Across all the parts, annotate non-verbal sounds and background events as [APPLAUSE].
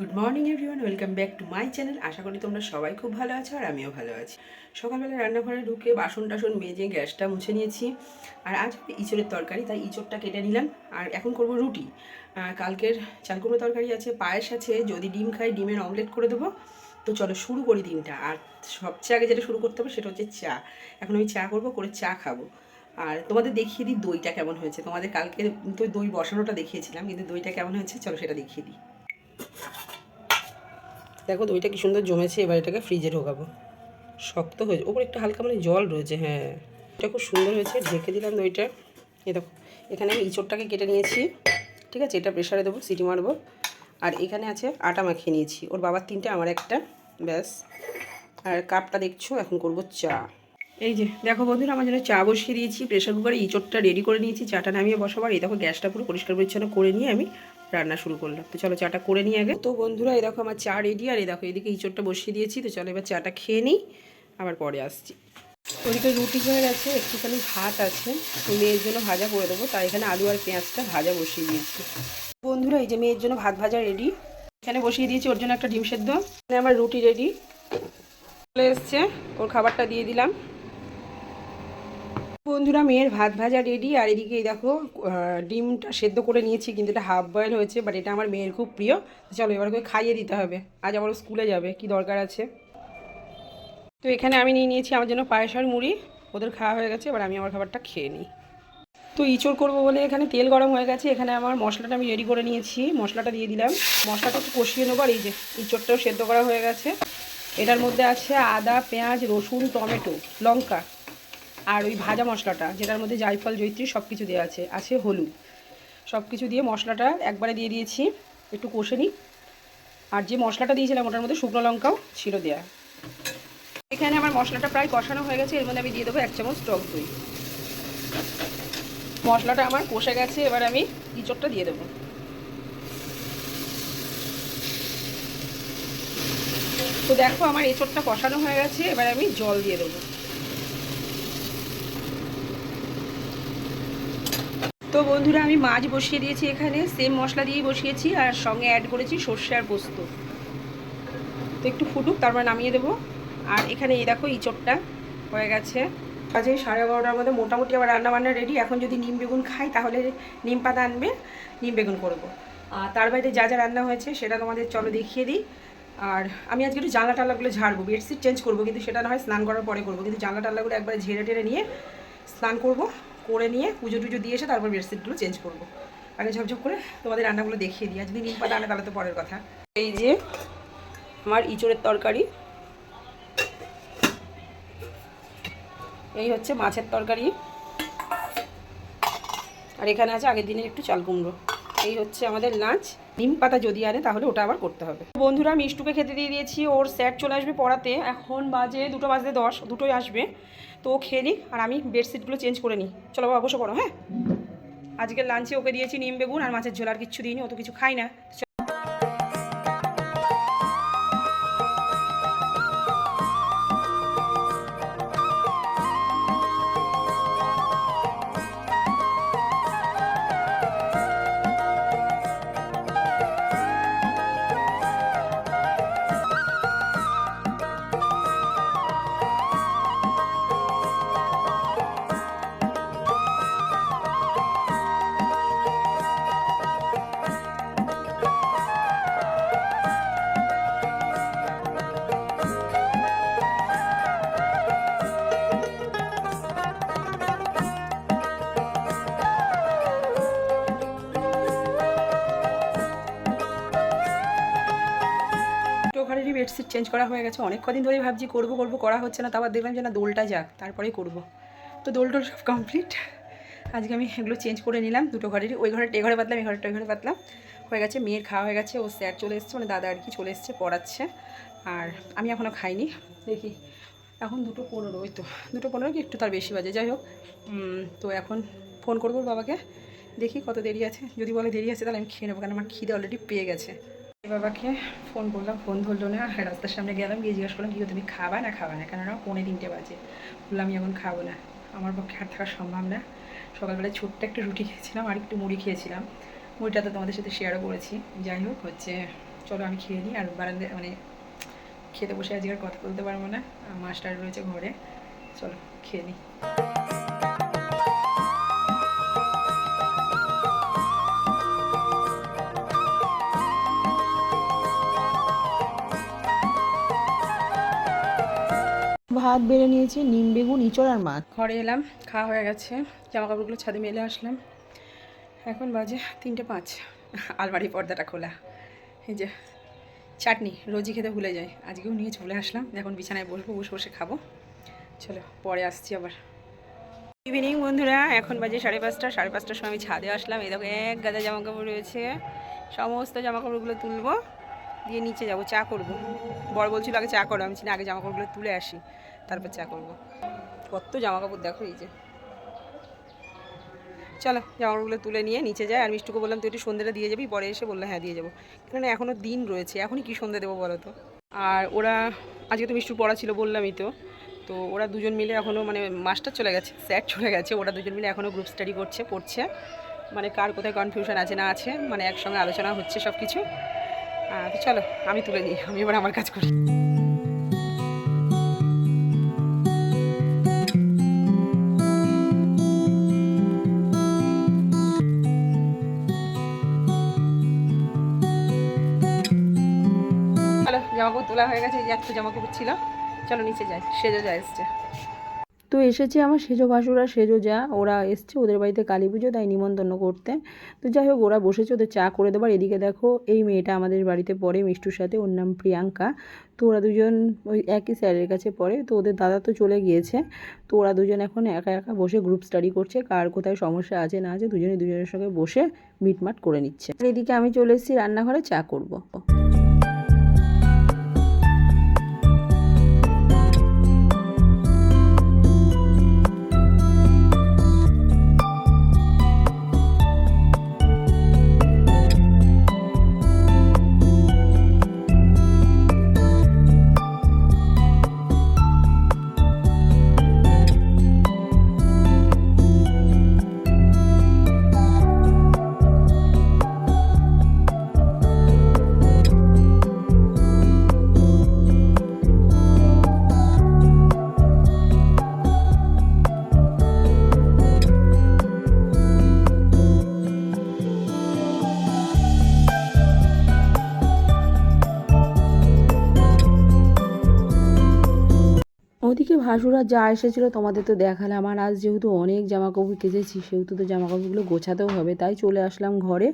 Good morning everyone welcome back to my channel আশা করি তোমরা সবাই খুব ভালো আছো আর আমিও ভালো আছি। সকালবেলা রান্নাঘরে ঢুকে বাসন টাসন মেজে গ্যাসটা মুছে নিয়েছি। আর আজ ইঁচড়ের তরকারি, তাই ইঁচড়টা কেটে নিলাম। আর এখন করব রুটি। কালকের চালকুমড়ো তরকারি আছে, পায়েস আছে। যদি ডিম খাই, ডিমের অমলেট করে দেবো। তো চলো শুরু করি দিনটা। আর সবচেয়ে আগে যেটা শুরু করতে হবে, সেটা হচ্ছে চা। এখন আমি চা করব, করে চা খাব। আর তোমাদের দেখিয়ে দিই দইটা কেমন হয়েছে। তোমাদের কালকে তো দই বসানোটা দেখিয়েছিলাম, কিন্তু দইটা কেমন হয়েছে, চলো সেটা দেখিয়ে দিই। দেখো দইটা কি সুন্দর জমেছে, এবার এটাকে ফ্রিজে ঢোকাবো। শক্ত হয়েছে ওপরে একটু হালকা মানে জল রয়েছে হ্যাঁ। এটা খুব সুন্দর হয়েছে, ঢেকে দিলাম দইটা এ দেখো, এখানে আমি ইঁচড়টাকে কেটে নিয়েছি, ঠিক আছে? এটা প্রেশারে দেবো, সিটি মারবো। আর এখানে আছে আটা মাখিয়ে নিয়েছি। ওর বাবার তিনটে, আমার একটা, ব্যাস। আর কাপটা দেখছ, এখন করব চা। এই যে, দেখো বন্ধুরা, আমার জন্য চা বসিয়ে দিয়েছি। প্রেশার কুকারে ইঁচড়টা রেডি করে নিয়েছি, চাটা নামিয়ে বসাবার এই দেখো গ্যাসটা পুরো পরিষ্কার পরিচ্ছন্ন করে নিয়ে আমি রান্না শুরু করলাম। তো চলো চাটা করে নিয়ে আগে। তো বন্ধুরা, এই দেখো আমার চা রেডি আর এই দেখো এদিকে ইঁচড়টা বসিয়ে দিয়েছি। তো চলো এবার চাটা খেয়ে নিই, আবার পরে আসছি। ওদিকে রুটি হয়ে গেছে, একটুখানি ভাত আছে। তো মেয়ের জন্য ভাজা করে দেবো। তাই এখানে আলু আর পেঁয়াজটা ভাজা বসিয়ে দিয়েছি। বন্ধুরা, এই যে মেয়ের জন্য ভাত ভাজা রেডি এখানে বসিয়ে দিয়েছি ওর জন্য একটা ডিম সেদ্ধ। এখানে আমার রুটি রেডি চলে এসছে, ওর খাবারটা দিয়ে দিলাম। বন্ধুরা, মেয়ের ভাত ভাজা রেডি আর এদিকে দেখো ডিমটা সেদ্ধ করে নিয়েছি, কিন্তু এটা হাফ বয়েল হয়েছে বাট এটা আমার মেয়ের খুব প্রিয়। চলো, এবার ওকে খাইয়ে দিতে হবে। আজ আবার স্কুলে যাবে, কি দরকার আছে? তো এখানে আমি নিয়ে নিয়েছি আমার জন্য পায়েস আর মুড়ি। ওদের খাওয়া হয়ে গেছে, এবার আমি আমার খাবারটা খেয়ে নিই। তো ইঁচড় করব বলে এখানে তেল গরম হয়ে গেছে, এখানে আমার মশলাটা আমি রেডি করে নিয়েছি, মশলাটা দিয়ে দিলাম। মশলাটা একটু কষিয়ে নেব, আর এই যে ইঁচড়টাও সেদ্ধ করা হয়ে গেছে। এটার মধ্যে আছে আদা, পেঁয়াজ, রসুন, টমেটো, লঙ্কা। আর ওই ভাজা মশলাটা, যেটার মধ্যে জায়ফল জৈত্রী সব কিছু দেওয়া আছে আছে হলুদ। সব কিছু দিয়ে মশলাটা একবারে দিয়ে দিয়েছি, একটু কষে নিই। আর যে মশলাটা দিয়েছিলাম, ওটার মধ্যে শুকনো লঙ্কাও ছিল দেওয়া এখানে আমার মশলাটা প্রায় কষানো হয়ে গেছে, এর মধ্যে আমি দিয়ে দেবো এক চামচ টক দই। মশলাটা আমার কষে গেছে, এবার আমি ইঁচড়টা দিয়ে দেবো। তো দেখো, আমার এঁচড়টা কষানো হয়ে গেছে, এবার আমি জল দিয়ে দেবো। তো বন্ধুরা, আমি মাছ বসিয়ে দিয়েছি এখানে। সেম মশলা দিয়েই বসিয়েছি আর সঙ্গে অ্যাড করেছি সর্ষে আর পোস্ত। তো একটু ফুটুক, তারপর নামিয়ে দেবো। আর এখানে এই দেখো ইঁচড়টা হয়ে গেছে। কাজে সাড়ে এগারোটার মধ্যে মোটামুটি আবার রান্না বান্না রেডি এখন যদি নিম বেগুন খাই, তাহলে নিম পাতা আনবে, নিম বেগুন করব। আর তার বাইরে যা যা রান্না হয়েছে, সেটা তোমাদের চলো দেখিয়ে দিই। আর আমি আজকে একটু জানলা টাল্লাগুলো ঝাড়বো। বেডশিট চেঞ্জ করব, কিন্তু সেটা না হয় স্নান করার পরে করব। কিন্তু জানলা টাল্লাগুলো একবারে ঝেড়ে টেড়ে নিয়ে স্নান করব। করে নিয়ে পুজো টুজো দিয়ে এসে তারপর বেডশিটগুলো চেঞ্জ করব। আগে ঝপঝপ করে তোমাদের রান্নাগুলো দেখিয়ে দিই। আর যদি নিম পাতা আনে তাহলে তো পরের কথা। এই যে আমার ইঁচড়ের তরকারি। এই হচ্ছে মাছের তরকারি। আর এখানে আছে আগের দিনের একটু চাল কুমড়ো। এই হচ্ছে আমাদের লাঞ্চ। নিম পাতা যদি আনে তাহলে ওটা আবার করতে হবে। বন্ধুরা, মিষ্টুকে খেতে দিয়ে দিয়েছি। ওর স্যার চলে আসবে পড়াতে। এখন বাজে দুটো বাজতে দশ, দুটোই আসবে। তো খেয়ে নিক আর আমি বেডশিটগুলো চেঞ্জ করে নিই। চলো বাবা, বসে পড়ো হ্যাঁ? আজকে লাঞ্চে ওকে দিয়েছি নিম বেগুন আর মাছের ঝোলার কিছু দিইনি অত কিছু খাই না। ঘরেরই বেডশিট চেঞ্জ করা হয়ে গেছে। অনেক কদিন ধরেই ভাবছি, করব করব, করা হচ্ছে না। তারপর দেখলাম যে না, দোলটা যাক তারপরেই করব। তো দোল টোল সব কমপ্লিট আজকে আমি এগুলো চেঞ্জ করে নিলাম দুটো ঘরেরই। ওই ঘরে এ ঘরে পাতলাম, এই ঘরেটা ওই ঘরে পাতলাম। হয়ে গেছে, মেয়ের খাওয়া হয়ে গেছে, ও স্যার চলে এসছে মানে দাদা আর কি চলে এসছে, পড়াচ্ছে। আর আমি এখনও খাইনি। দেখি, এখন দুটো পনেরো, ওই তো। দুটো পনেরো কি একটু তার বেশি বাজে। যাই হোক তো এখন ফোন করব বাবাকে। দেখি কত দেরি আছে। যদি বলে দেরি আছে, তাহলে আমি খেয়ে নেব কারণ আমার খিদে অলরেডি পেয়ে গেছে। বাবাকে ফোন করলাম ফোন ধরলো না রাস্তার সামনে গেলাম, গিয়ে জিজ্ঞাসা করলাম, কি তুমি খাবা না খাবা না? কেননা পৌনে তিনটে বাজে। বললাম, আমি এখন খাব না। আমার পক্ষে আর থাকা সম্ভব না। সকালবেলায় ছোট্ট একটু রুটি খেয়েছিলাম, আর একটু মুড়ি খেয়েছিলাম। মুড়িটা তো তোমাদের সাথে শেয়ারও করেছি। যাই হোক, হচ্ছে, চলো আমি খেয়ে নিই, আর বারান্দে মানে খেতে বসে আজকে আর কথা বলতে পারব না। মাস্টার রয়েছে ঘরে। চলো, খেয়ে নিই। ভাত বেড়ে নিয়েছি, নিম বেগুন, ইঁচড় আর মাছ। ঘরে এলাম, খাওয়া হয়ে গেছে জামা কাপড়গুলো ছাদে মেলে আসলাম। এখন বাজে তিনটে পাঁচ, আলমারি পর্দাটা খোলা। এই যে চাটনি, রোজই খেতে ভুলে যাই। আজকেও নিয়ে চলে আসলাম, এখন বিছানায় বসবো, বসে বসে খাব। চলো, পরে আসছি আবার। ইভিনিং বন্ধুরা, এখন বাজে সাড়ে পাঁচটা, সাড়ে পাঁচটার সময় আমি ছাদে আসলাম। এই দেখো এক গাদা জামা কাপড় রয়েছে। সমস্ত জামা কাপড়গুলো তুলবো। দিয়ে নিচে যাব, চা করব। বর বলছিল, আগে চা করো। আমি চিনি আগে জামা কাপড়গুলো তুলে আসি, তারপর চা করব। কত জামা কাপড় দেখো এই যে। চলো জামাগুলো তুলে নিয়ে নিচে যায় আর মিষ্টুকে বললাম, তুই একটু সন্ধ্যেটা দিয়ে যাবি? পরে এসে বলল হ্যাঁ দিয়ে যাব। এখানে এখনও দিন রয়েছে, এখনই কি সন্ধ্যে দেবো বলো তো? আর ওরা, আজকে তো মিষ্টুর পড়া ছিল বললামই তো। তো ওরা দুজন মিলে এখনও মানে মাস্টার চলে গেছে, স্যার চলে গেছে, ওরা দুজন মিলে এখনও গ্রুপ স্টাডি করছে, পড়ছে। মানে কার কোথায় কনফিউশন আছে না আছে মানে একসঙ্গে আলোচনা হচ্ছে সব কিছু চলো, আমি তুলে নিই, আমি এবার আমার কাজ করি। চলো জামা তোলা হয়ে গেছে, এই যে এত জামা কাপড় ছিল। চলো, নিচে যাই, সেজে যায় এসছে। তো এসেছে আমার সেজো ভাসুরা সেজো যা। ওরা এসছে, ওদের বাড়িতে কালী পুজো, তাই নিমন্ত্রণ করতে। তো যাই হোক, ওরা বসেছে, ওদের চা করে দেবার। এদিকে দেখো, এই মেয়েটা আমাদের বাড়িতে পড়ে, মিষ্টুর সাথে, ওর নাম প্রিয়াঙ্কা। তো ওরা দুজন ওই একই স্যারের কাছে পড়ে। তো ওদের দাদা তো চলে গিয়েছে। তো ওরা দুজন এখন একা একা বসে গ্রুপ স্টাডি করছে, কার কোথায় সমস্যা আছে, না আছে, দুজনে দুজনের সঙ্গে বসে মিটমাট করে নিচ্ছে। এদিকে আমি চলে এসেছি, রান্নাঘরে চা করব। ওদিকে ভাসুরা যা এসেছিল তোমাদের তো দেখালাম। আর আজ যেহেতু অনেক জামা কাপড় কেচেছি, সেহেতু তো জামা কাপড়গুলো গোছাতেও হবে, তাই চলে আসলাম ঘরে।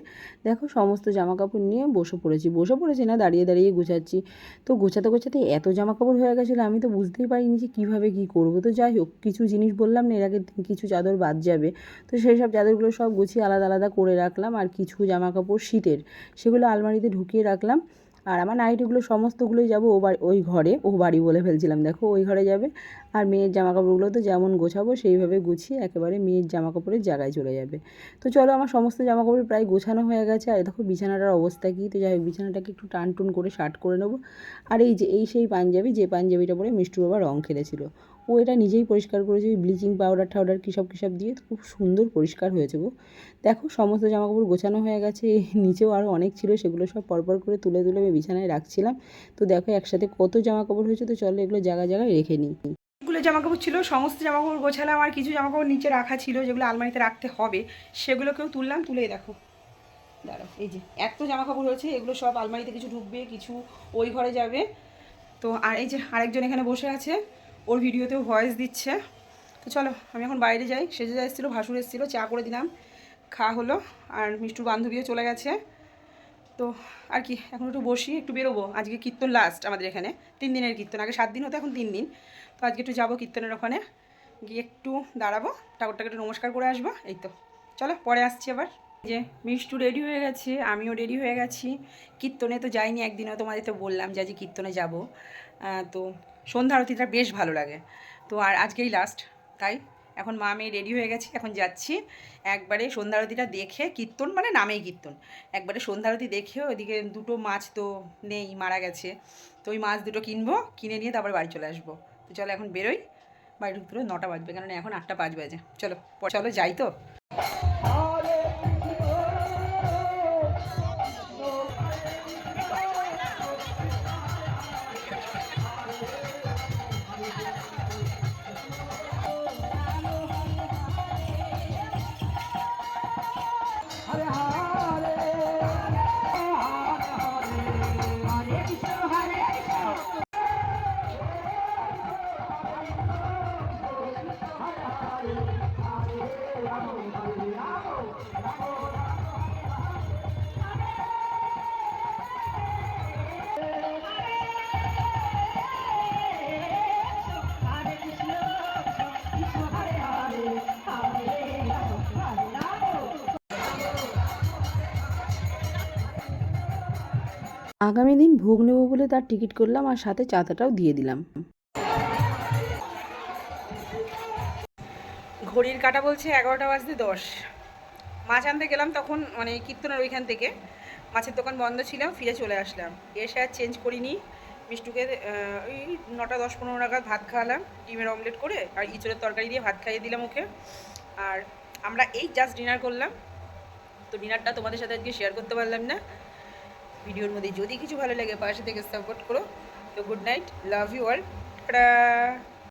দেখো সমস্ত জামা কাপড় নিয়ে বসে পড়েছি। বসে পড়েছি না, দাঁড়িয়ে দাঁড়িয়ে গোছাচ্ছি। তো গোছাতে গোছাতে এত জামা কাপড় হয়ে গেছিল, আমি তো বুঝতেই পারিনি যে কীভাবে কী করব। তো যাই হোক, কিছু জিনিস বললাম না, এর আগে কিছু চাদর বাদ যাবে। তো সেই সব চাদরগুলো সব গুছিয়ে আলাদা আলাদা করে রাখলাম। আর কিছু জামা কাপড় শীতের, সেগুলো আলমারিতে ঢুকিয়ে রাখলাম। আর আমার নাইটিগুলো সমস্তগুলোই যাব ও বাড়ি ওই ঘরে, ও বাড়ি বলে ফেলছিলাম। দেখো, ওই ঘরে যাবে। আর মেয়ের জামা কাপড়গুলো তো যেমন গোছাবো, সেইভাবে গুছিয়ে একেবারে মেয়ের জামা কাপড়ের জায়গায় চলে যাবে। তো চলো, আমার সমস্ত জামা কাপড় প্রায় গোছানো হয়ে গেছে। আর দেখো, বিছানাটার অবস্থা কী? তো যাই বিছানাটাকে একটু টান টুন করে শার্ট করে নেব। আর এই যে, এই সেই পাঞ্জাবি, যে পাঞ্জাবিটা পরে মিষ্টু বাবা রং খেলেছিল। ও এটা নিজেই পরিষ্কার করেছে, ওই ব্লিচিং পাউডার টাউডার কী সব কী সব দিয়ে খুব সুন্দর পরিষ্কার হয়েছে গো। দেখো, সমস্ত জামা কাপড় গোছানো হয়ে গেছে, [LAUGHS] নিচেও আরও অনেক ছিল, সেগুলো সব পরপর করে তুলে তুলে আমি বিছানায় রাখছিলাম। তো দেখো, একসাথে কত জামা কাপড় হয়েছে, তো চলো এগুলো জায়গায় জায়গায় রেখে নিই। অনেকগুলো জামা কাপড় ছিল, সমস্ত জামা কাপড় গোছালাম, আর কিছু জামা কাপড় নিচে রাখা ছিল, যেগুলো আলমারিতে রাখতে হবে, সেগুলোকেও তুললাম, তুলে দেখো। দাঁড়াও, এই যে, এত জামা কাপড় রয়েছে এগুলো সব আলমারিতে কিছু ঢুকবে, কিছু ওই ঘরে যাবে। তো আর এই যে, আরেকজন এখানে বসে আছে ওর ভিডিওতেও ভয়েস দিচ্ছে। তো চলো, আমি এখন বাইরে যাই। সেজে যা এসেছিল, ভাসুর এসেছিল, চা করে দিলাম, খাওয়া হলো, আর মিষ্টুর বান্ধবীও চলে গেছে। তো আর কি, এখন একটু বসি, একটু বেরোবো। আজকে কীর্তন লাস্ট আমাদের এখানে, তিন দিনের কীর্তন। আগে সাত দিন হতো, এখন তিন দিন। তো আজকে একটু যাব কীর্তনের ওখানে, গিয়ে একটু দাঁড়াবো, ঠাকুরটাকে একটু নমস্কার করে আসব, এই তো। চলো, পরে আসছি আবার। যে, মিষ্টু রেডি হয়ে গেছে, আমিও রেডি হয়ে গেছি। কীর্তনে তো যাইনি একদিনও, তোমাদের তো বললাম যে আজকে কীর্তনে যাব। তো সন্ধ্যা আরতিটা বেশ ভালো লাগে। তো আর আজকেই লাস্ট তাই? এখন মা মেয়ে রেডি হয়ে গেছি, এখন যাচ্ছি। একবারে সন্ধ্যা আরতিটা দেখে কীর্তন মানে নামেই কীর্তন। একবারে সন্ধ্যা আরতি দেখে ওইদিকে দুটো মাছ তো নেই, মারা গেছে। তো ওই মাছ দুটো কিনবো, কিনে নিয়ে তারপর বাড়ি চলে আসব। তো চলো এখন বেরোই। বাড়ি ঢুকতে নটা বাজবে কারণ এখন আটটা পাঁচ বাজে। চলো চলো যাই তো। আগামী দিন ভোগ নেব বলে তার টিকিট করলাম আর সাথে চাঁদাটাও দিয়ে দিলাম। ঘড়ির কাটা বলছে এগারোটা বাজতে দশ। মাছ আনতে গেলাম তখন মানে কীর্তনের ওইখান থেকে। মাছের দোকান বন্ধ ছিল ফিরে চলে আসলাম। এসে আর চেঞ্জ করিনি। মিষ্টুকে ওই নটা দশ পনেরো নাগাদ ভাত খাওয়ালাম, ডিমের অমলেট করে, আর ইঁচড়ের তরকারি দিয়ে ভাত খাইয়ে দিলাম ওকে। আর আমরা এই জাস্ট ডিনার করলাম। তো ডিনারটা তোমাদের সাথে আজকে শেয়ার করতে পারলাম না। ভিডিওর মধ্যে যদি কিছু ভালো লাগে, পাশে থেকে সাপোর্ট করো। তো good night love you all